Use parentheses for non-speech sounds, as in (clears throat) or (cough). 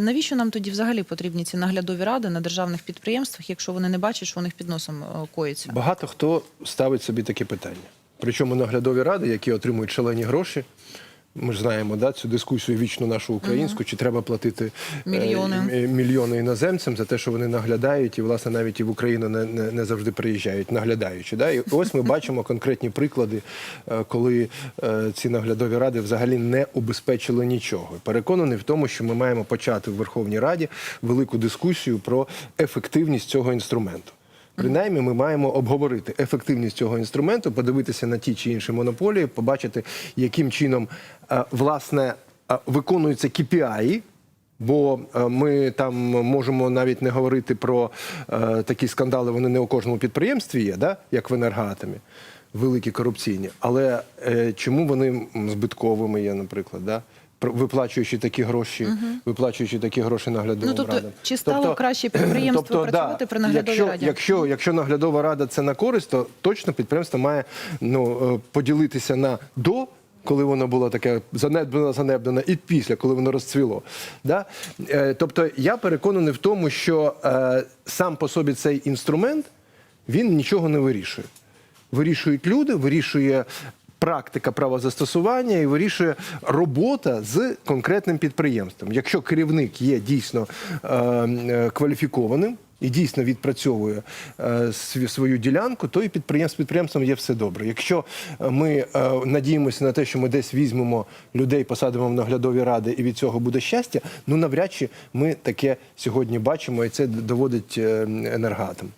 навіщо нам тоді взагалі потрібні ці наглядові ради на державних підприємствах, якщо вони не бачать, що у них під носом е, коїться? Багато хто ставить собі таке питання. Причому наглядові ради, які отримують шалені гроші. Ми ж знаємо да, цю дискусію вічно нашу українську, чи треба платити е, Мільйони. е, мільйони іноземцям за те, що вони наглядають, і власне навіть і в Україну не, не, не завжди приїжджають, наглядаючи. Да? І ось ми бачимо конкретні приклади, е, коли е, ці наглядові ради взагалі не убезпечили нічого. Переконаний в тому, що ми маємо почати в Верховній Раді велику дискусію про ефективність цього інструменту. Принаймні, ми маємо обговорити ефективність цього інструменту, подивитися на ті чи інші монополії, побачити, яким чином е, власне е, виконуються KPI, Бо е, ми там можемо навіть не говорити про такі скандали. Вони не у кожному підприємстві є, да? як в енергоатомі, великі корупційні. Але е, чому вони збитковими є, наприклад, да? Виплачуючи такі гроші, виплачуючи такі гроші наглядовим Ну, тобто, радам. чи стало краще (clears throat) підприємство працювати при наглядовій якщо, раді? Якщо, якщо наглядова рада це на користь, то точно підприємство має ну, е, поділитися на до. Коли воно було таке занедбано, занедбано, і після, коли воно розцвіло. Да? Е, тобто я переконаний в тому, що е, сам по собі цей інструмент він нічого не вирішує. Вирішують люди, вирішує практика правозастосування і вирішує робота з конкретним підприємством. Якщо керівник є дійсно е, е, кваліфікованим і дійсно відпрацьовує е, свою ділянку, то і підприємств підприємством є все добре. Якщо е, ми е, надіємося на те, що ми десь візьмемо людей, посадимо в наглядові ради, і від цього буде щастя, ну навряд чи ми таке сьогодні бачимо, і це доводить е, енергатом.